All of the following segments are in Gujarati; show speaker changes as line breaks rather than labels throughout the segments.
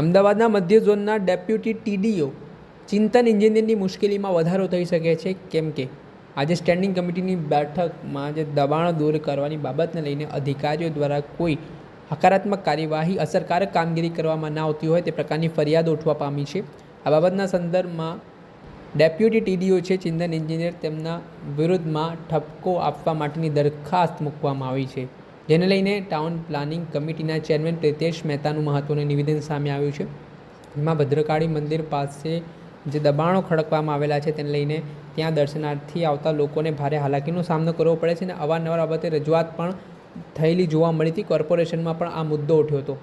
અમદાવાદના મધ્ય ઝોનના ડેપ્યુટી ટીડીઓ ચિંતન એન્જિનિયરની મુશ્કેલીમાં વધારો થઈ શકે છે કેમ કે આજે સ્ટેન્ડિંગ કમિટીની બેઠકમાં જે દબાણો દૂર કરવાની બાબતને લઈને અધિકારીઓ દ્વારા કોઈ હકારાત્મક કાર્યવાહી, અસરકારક કામગીરી કરવામાં ના આવતી હોય તે પ્રકારની ફરિયાદ ઉઠવા પામી છે. આ બાબતના સંદર્ભમાં ડેપ્યુટી ટીડીઓ છે ચિંતન એન્જિનિયર તેમના વિરુદ્ધમાં ઠપકો આપવા માટેની દરખાસ્ત મૂકવામાં આવી છે. જેને લઈને ટાઉન પ્લાનિંગ કમિટીના ચેરમેન પ્રિતેશ મહેતાનું મહત્વનું નિવેદન સામે આવ્યું છે. એમાં ભદ્રકાળી મંદિર પાસે જે દબાણો ખડકવામાં આવેલા છે તેને લઈને ત્યાં દર્શનાર્થી આવતા લોકોને ભારે હાલાકીનો સામનો કરવો પડે છે અને અવારનવાર બાબતે રજૂઆત પણ થયેલી જોવા મળી હતી. કોર્પોરેશનમાં પણ આ મુદ્દો ઉઠ્યો હતો.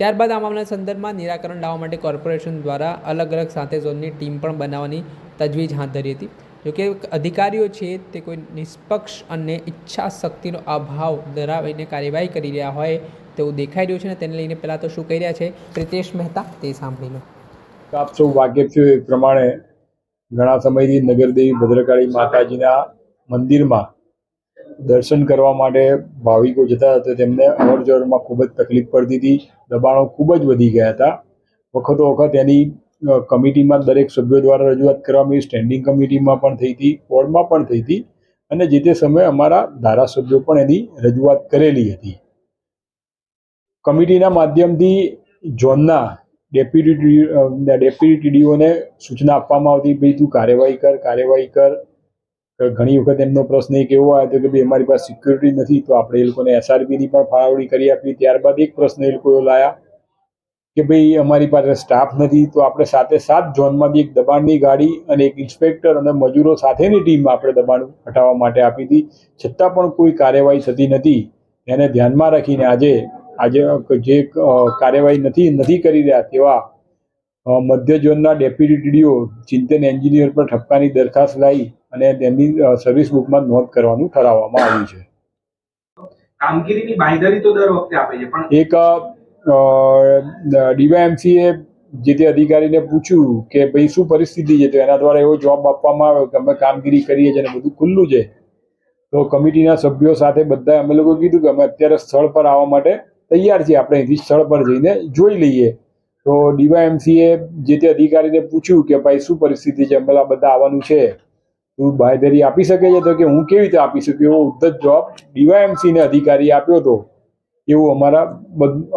ત્યારબાદ આ મામલાના સંદર્ભમાં નિરાકરણ લાવવા માટે કોર્પોરેશન દ્વારા અલગ અલગ સાથે ઝોનની ટીમ પણ બનાવવાની તજવીજ હાથ ધરી હતી. જોકે અધિકારીઓ છે તે કોઈ નિષ્પક્ષ અને ઈચ્છા શક્તિનો અભાવ ધરાવીને કાર્યવાહી કરી રહ્યા હોય તેવું દેખાઈ રહ્યું છે ને તેને લઈને પહેલાં તો શું કહી રહ્યા છે? પ્રિતેશ મહેતા, તે સાંભળી લો.
આપ સૌ વાકેફ છો એ પ્રમાણે ઘણા સમયથી નગરદેવી ભદ્રકાળી માતાજીના મંદિરમાં દર્શન કરવા માટે ભાવિકો જતા હતા તેમને અવર ખૂબ જ તકલીફ પડતી હતી. દબાણો ખૂબ જ વધી ગયા હતા. વખતો વખત એની કમિટીમાં દરેક સભ્યો દ્વારા રજૂઆત કરવામાં આવી. સ્ટેન્ડિંગ કમિટીમાં પણ થઈ હતી, બોર્ડમાં પણ થઈ હતી. અને જે તે સમયે અમારા ધારાસભ્યો પણ એની રજૂઆત કરેલી હતી. કમિટીના માધ્યમથી ઝોનના ડેપ્યુટી ડેપ્યુટી ટીડીઓને સૂચના આપવામાં આવતી ભાઈ તું કાર્યવાહી કર કાર્યવાહી કર. ઘણી વખત એમનો પ્રશ્ન એક એવો આવ્યો કે, ભાઈ અમારી પાસે સિક્યુરિટી નથી, તો આપણે એ લોકોને એસઆરબીની પણ ફાળવણી કરી આપી ત્યારબાદ એક પ્રશ્ન એ લોકો લાયા કે ભાઈ અમારી પાસે સ્ટાફ નથી તો આપણે સાથે સાત ઝોનમાંથી એક દબાણની ગાડી અને એક ઇન્સ્પેક્ટર અને મજૂરો સાથેની ટીમ આપણે દબાણ હટાવવા માટે આપી હતી. છતાં પણ કોઈ કાર્યવાહી થતી નથી. એને ધ્યાનમાં રાખીને આજે આજે જે કાર્યવાહી નથી નથી કરી રહ્યા તેવા મધ્ય ઝોનના ડેપ્યુટી ટીડીઓ ચિંતન એન્જિનિયર પર ઠપકાની દરખાસ્ત લાવી અને તેમની સર્વિસ બુકમાં નોંધ કરવાનું ઠરાવવામાં આવ્યું છે.
કામગીરીની બાંયધરી તો દર વખતે આપે છે પણ
એક ડીવાયએમસીએ જે તે અધિકારીને પૂછ્યું કે ભાઈ શું પરિસ્થિતિ છે, તો એના દ્વારા એવો જવાબ આપવામાં આવ્યો કે અમે કામગીરી કરીએ છીએ અને બધું ખુલ્લું છે. તો કમિટીના સભ્યો સાથે બધા અમે લોકો કીધું કે અમે અત્યારે સ્થળ પર આવવા માટે તૈયાર છીએ. આપણે અહીંથી સ્થળ પર જઈને જોઈ લઈએ. તો ડીવાયએમસીએ જે તે અધિકારીને પૂછ્યું કે ભાઈ શું પરિસ્થિતિ છે, અમે બધા આવવાનું છે. તું બાંયધરી આપી શકે છે તો કે હું કેવી રીતે આપી શકું એવો ઉદ્ધત જવાબ ડીવાયએમસીને અધિકારીએ આપ્યો હતો. એવું અમારા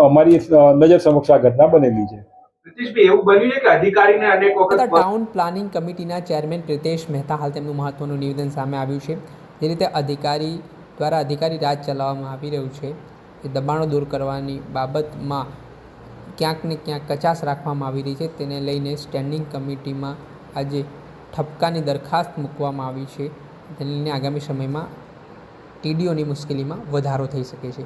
અમારી નજર સમક્ષ આ ઘટના બનેલી છે.
પ્રિતેશભાઈ એવું બન્યું છે કે અધિકારીને અનેક
તથા
વખત
ટાઉન પ્લાનિંગ કમિટીના ચેરમેન પ્રિતેશ મહેતા હાલ તેમનું મહત્વનું નિવેદન સામે આવ્યું છે. જે રીતે અધિકારી દ્વારા અધિકારી રાજ ચલાવવામાં આવી રહ્યું છે એ દબાણો દૂર કરવાની બાબતમાં ક્યાંક ને ક્યાંક કચાશ રાખવામાં આવી રહી છે. તેને લઈને સ્ટેન્ડિંગ કમિટીમાં આજે ઠપકાની દરખાસ્ત મૂકવામાં આવી છે. તેને લઈને આગામી સમયમાં ટીડીઓની મુશ્કેલીમાં વધારો થઈ શકે છે.